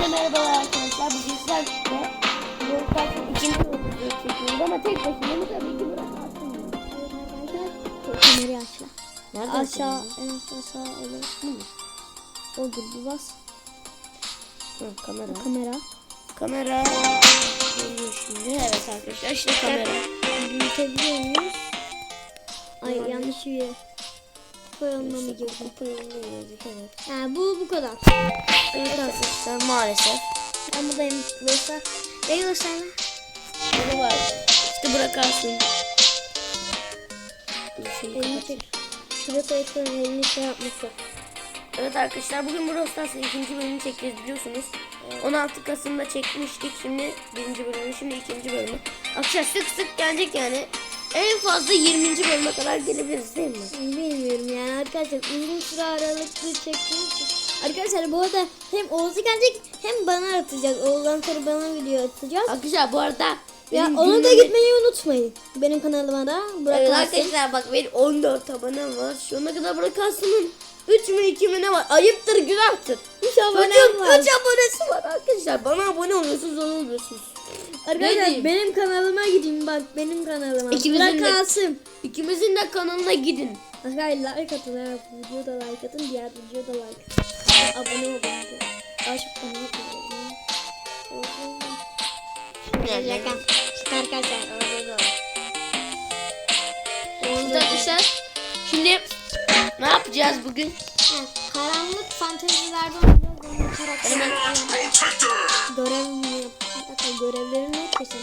Hepinize merhabalar arkadaşlar. Bugün sizlerle Broadcast'ın ikinci bölümünü çekiyoruz ama tek başına mı tabii ki Burak Aslan. Kamerayı aşağı. Nerede Aşağı, evet aşağı olur. Odur bir bas. Hı, kamera. Kamera. Kamera. Geliyor şimdi. Evet arkadaşlar işte kamera. Büyütebiliyor muyuz? Ay yanlış Koyalım mı girdim? Evet. Ha bu bu kadar. Evet arkadaşlar maalesef. Ben buradayım. Burası. Ne gösterme? Burada var. İşte. Dur şunu Elini çek. Şurada telefonun elini şey yapmışlar. Evet arkadaşlar bugün Brawl ikinci bölümünü çekeceğiz biliyorsunuz. 16 Kasım'da çekmiştik. Şimdi birinci bölümü, şimdi ikinci bölümü. Arkadaşlar sık sık gelecek yani. En fazla 20. bölüme kadar gelebiliriz değil mi? Bilmiyorum yani arkadaşlar uzun süre aralıklı çektiğim için. Arkadaşlar bu arada hem Oğuz'u gelecek hem bana atacak. Oğuz'dan sonra bana video atacağız. Arkadaşlar bu arada Ya benim onu da gitmeyi unutmayın. Benim kanalıma da Evet bırakın. arkadaşlar bak benim 14 abonem var. Şu ana kadar Burak Aslan'ın 3 mü 2 mi ne var? Ayıptır günahtır. 3 abonem var. 3 abonesi var arkadaşlar. Bana abone oluyorsunuz onu oluyorsunuz. Arkadaşlar benim kanalıma gidin bak benim kanalıma. İkimizin de- Bırak Asım. İkimizin de kanalına gidin. Arkadaşlar like atın ha. Bu videoda like atın. Diğer videoda like atın. Abone olun. Daha çok abone olun. Arkadaşlar orada da. Arkadaşlar şimdi ne yapacağız bugün? Karanlık fantezilerde oynayacağız. Hemen Görev mi yap? Arkadaşlar görevlerini ne kesin?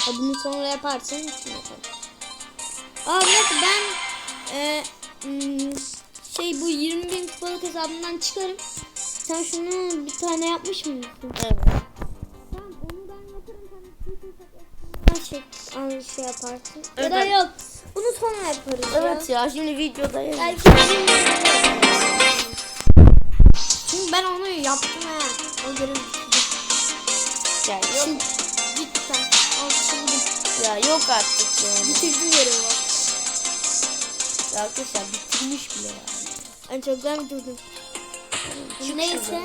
Ha, bunu sonra yaparsın. Şimdi yaparım. Aa ben e, hmm, şey bu 20 bin kupalık hesabından çıkarım. Sen şunu bir tane yapmış mıydın? evet. Tamam onu ben yaparım. Sen şey, al şey yaparsın. Ya da Evet. yok. Bunu sonra yaparız ya. Evet ya şimdi videoda Belki şimdi Çünkü ben onu yaptım ha. O görev yani yok, Şimdi git sen. Al şimdi. ya yok artık yani. Bitirdim görevi bak. Ya arkadaşlar bitirmiş bile ya. Ben çoktan bitirdim. Çık Neyse.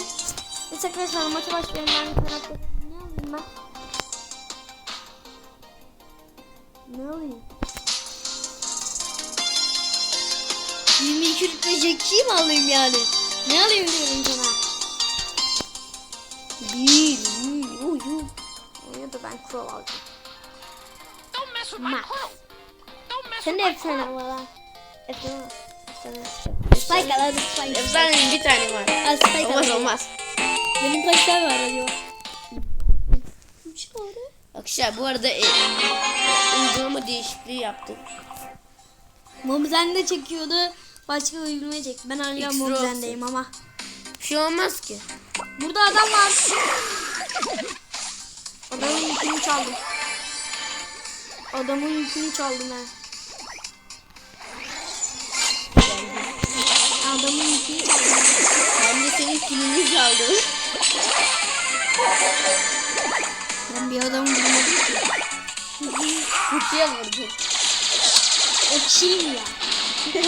Neyse arkadaşlar maça başlayalım. Ben karakter ne alayım ben? Ne alayım? 22 rütbe Jack'i mi alayım yani? Ne alayım diyorum sana? Bir, uy, uy. Ya da ben Crow alacağım. Don't mess with my Max. crew. Don't mess Sen with de my efsane crew. al lan. Efsane. Spike al hadi Spike. Efsanenin bir tane var. Al Spike. Olmaz olmaz. Benim kaç tane var acaba? Üç tane. Arkadaşlar bu arada e, uygulama değişikliği yaptık. Mobzen de çekiyordu. Başka uygulama çek. Ben hala X-Roxy. Mobzen'deyim ama. Bir şey olmaz ki. Burada adam var. Adamın yükünü çaldım. Adamın yükünü çaldım ben. Adamın yükünü çaldım. Ben de senin kilini çaldım. Ben bir adamı bulmadım ki. Kutuya vurdum. O çiğim ya.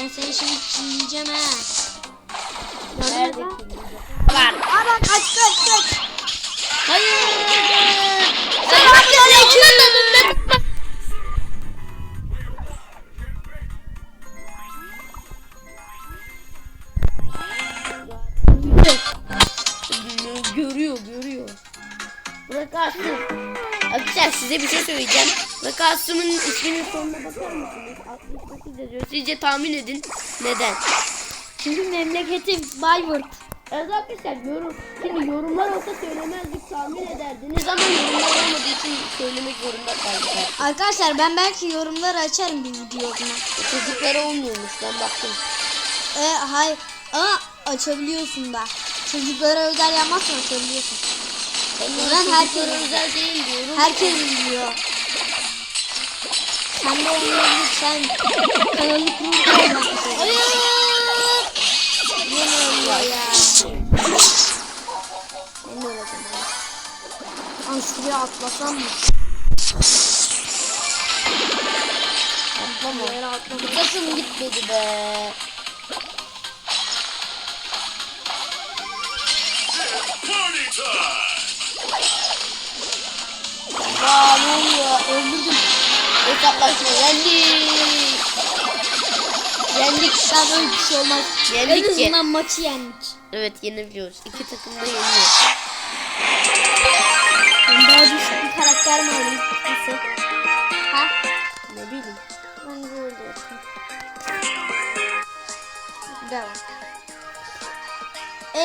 Ben seni şimdi çiğneyeceğim ha. Nerede? Var. Aa kaç kaç kaç. Hayır. Selamünaleyküm. Görüyor, görüyor. Burak Asım. Arkadaşlar size bir şey söyleyeceğim. Burak Asım'ın isminin sonuna bakar mısınız? 68 yazıyor. Sizce tahmin edin neden? Çünkü memleketim Bayburt. Evet arkadaşlar yorum. Şimdi yorumlar olsa söylemezdik tahmin ederdiniz ama yorumlar olmadığı için söylemek zorunda kaldık. Arkadaşlar ben belki yorumları açarım bir videoda. Çocuklara olmuyormuş ben baktım. E, hayır ama açabiliyorsun da. Çocuklara özel yapmazsan açabiliyorsun. Ben, herkes- özel değil diyorum. Herkes izliyor. Sen de oynayabilirsen kanalı kurulur. Hayır. Yine oluyor ya. Ben de olacağım. Lan şuraya atlasam mı? Atlama. Yere atlama. Kasım gitmedi be. Aa ne oluyor? Öldürdüm. Hesaplaşma yendik. Yendik. Sen öyle bir şey olmaz. Yendik en ki. azından maçı yendik. Evet yenebiliyoruz. İki takım da yeniyor. Ben daha düşük bir karakter mi alayım? Nasıl? Ha? Ne bileyim. Ben de öyle yapayım. Devam.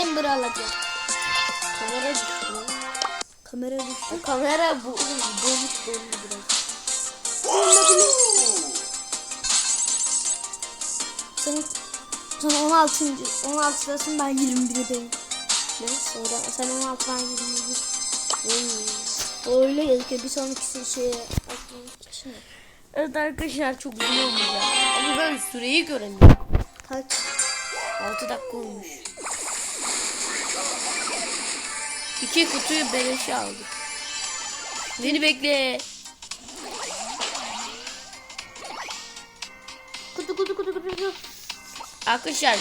Amber alacağım. Kamera düştü. Kamera düştü. Kamera bu dolmuş dolmuş biraz. Sen, sen 16. 16'dasın ben 21'deyim. Ne? Sonra sen 16 ben 21. Hmm. Öyle gözüküyor. Bir sonraki şeye için. Evet arkadaşlar çok uzun olmayacak. Ama ben süreyi göremiyorum. Kaç? 6 dakika olmuş. İki kutuyu beleşe aldık. Beni bekle. Kutu kutu kutu kutu kutu. Arkadaşlar.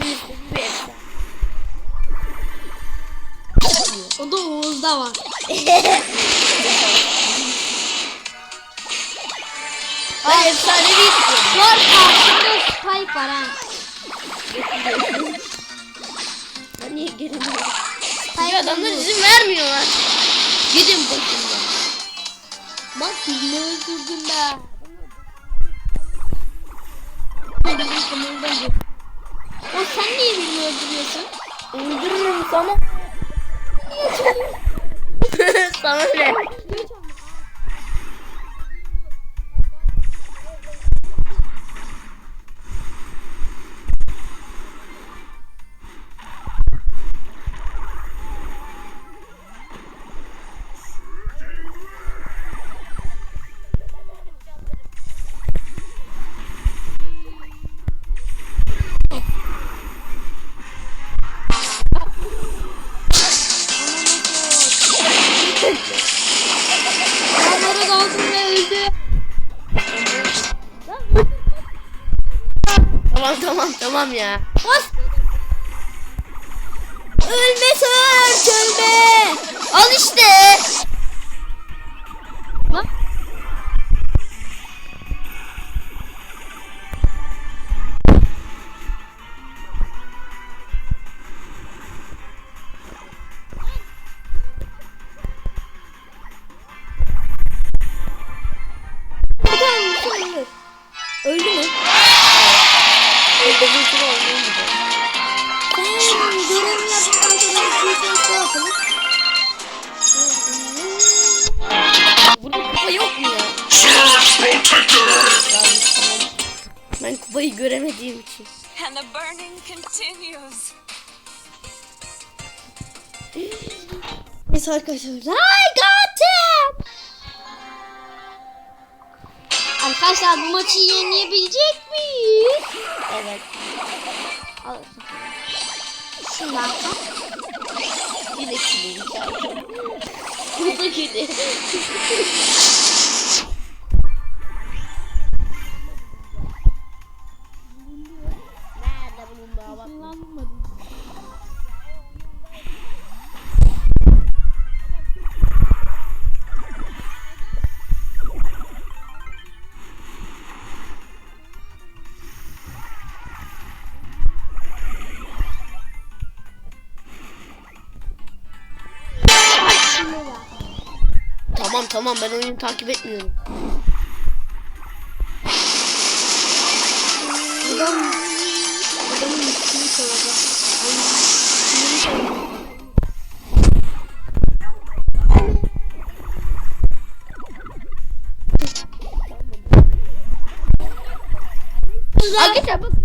Bir efsane. O da Oğuz'da var. Ben efsanevi istiyorum. Var karşımda Spike var ha. Ben niye giremiyorum? Ya adamlar izin vermiyorlar. Gidin başımdan. Bak birini öldürdüm ben. O sen niye birini öldürüyorsun? Öldürürüm sana. sana ne? Onlara daldım ve öldü. Tamam tamam tamam ya. Bas. Ölme Search ölme. Al işte. Kupayı göremediğim için. And the burning continues. Neyse arkadaşlar. I got him. Arkadaşlar bu maçı yenebilecek miyiz? Evet. Al. Şundan al. Yine kiliyim. Bu da kili. Tamam tamam ben oyunu takip etmiyorum. Adam adamın üstünü çalacak. Ay, üstünü çalacak. Arkadaşlar bak.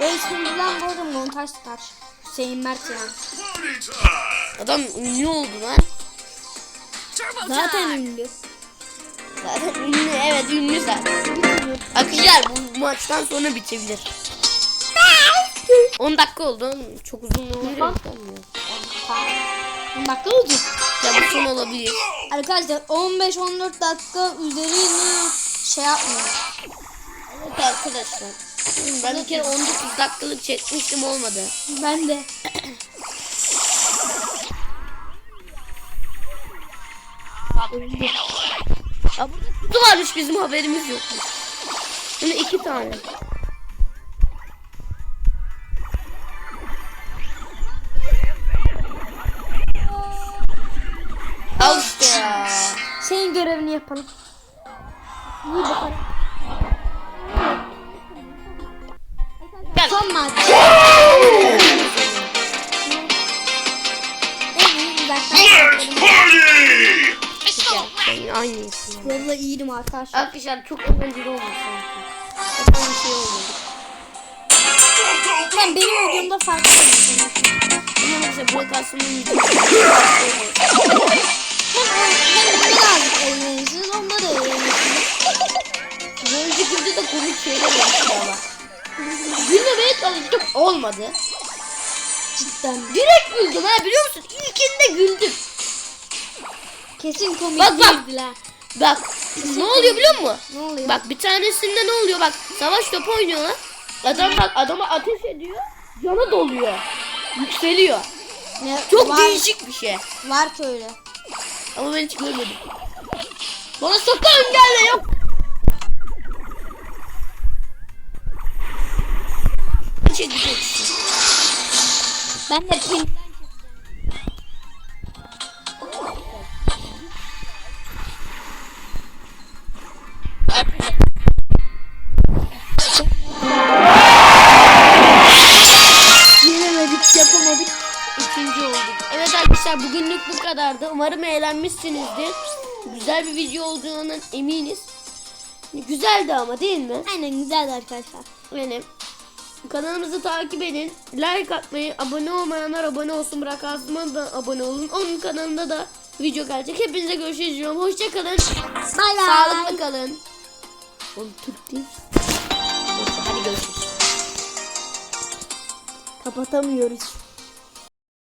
O ismi bilen bu arada montaj star. Hüseyin Mert yani. Adam ünlü oldu lan. Zaten ünlü. Zaten ünlü evet ünlü zaten. Arkadaşlar bu maçtan sonra bitebilir. 10 dakika oldu. Çok uzun olur. Tamam. Bak ne oldu? Ya bu son olabilir. Arkadaşlar 15-14 dakika üzerine şey yapmıyor. Evet arkadaşlar. Ben bir kere 19 dakikalık çekmiştim olmadı. Ben de. Ya burada kutu varmış bizim haberimiz yokmuş. Bunu iki tane. Al işte ya. Senin görevini yapalım. İyi bakalım. Son maç. Aynısı. Valla iyiydim arkadaşlar. Arkadaşlar çok eğlenceli oldu sanki. Yapan bir şey olmadı. Ben benim videomda farklı olmuş. Ama mesela Burak Aslı'nın videosu. Hem, birazcık eğlenirsiniz, onda da eğlenirsiniz. Önceki videoda komik şeyler yaptı ama. Gülmemeye çalıştım olmadı. Cidden. Direkt güldüm ha biliyor musun? İlkinde güldüm. Kesin komik Bak, bak. değildiler. Bak ne oluyor biliyor musun? Ne oluyor? Bak bir tanesinde ne oluyor bak savaş topu oynuyorlar. Adam bak adama ateş ediyor. Canı doluyor. Yükseliyor. Ne, Çok var, değişik bir şey. Var ki öyle. Ama ben hiç görmedim. Bana sakın gelme yok. Çekeceksin. Ben de pin. Yapamadık. İkinci olduk. Evet arkadaşlar bugünlük bu kadardı. Umarım eğlenmişsinizdir. Güzel bir video olduğundan eminiz. Güzeldi ama değil mi? Aynen güzeldi arkadaşlar. Benim. Kanalımızı takip edin. Like atmayı, abone olmayanlar abone olsun. Asım'a da abone olun. Onun kanalında da video gelecek. Hepinize görüşürüz diyorum. Hoşçakalın. Bay bay. Sağlıklı kalın. Oğlum Türk değil. Neyse, hadi görüşürüz. Kapatamıyoruz.